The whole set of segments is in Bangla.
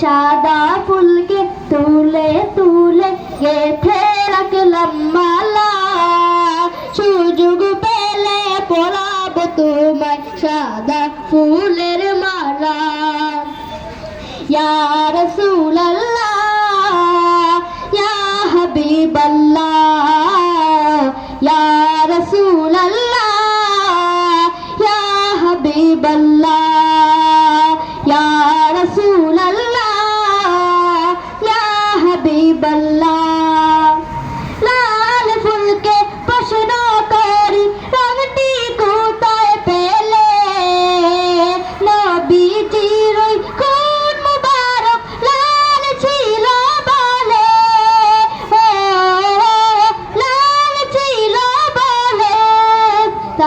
সাদা ফুলকে তুলে তুলে গেথে রাখলাম মালা। সুযোগ পেলে পরাবো তোমায় সাদা ফুলের মালা। ইয়ার রাসূলুল্লাহ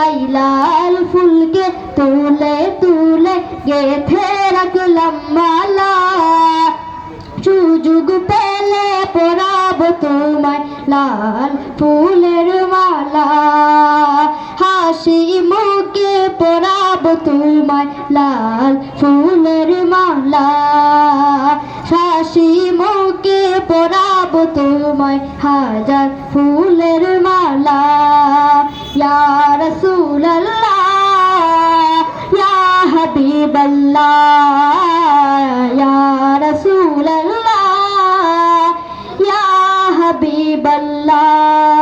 তাই লাল ফুলকে তুলে তুলে গেথে রাখলাম মালা। সুযোগ পেলে পরাবো তোমায় লাল ফুলের মালা। হাসি মুখে পরাবো তোমায় লাল ফুলের মালা। হাসি মুখে পরাবো তোমায় হাজার ফুলের মালা। ইয়া হাবিবাল্লাহ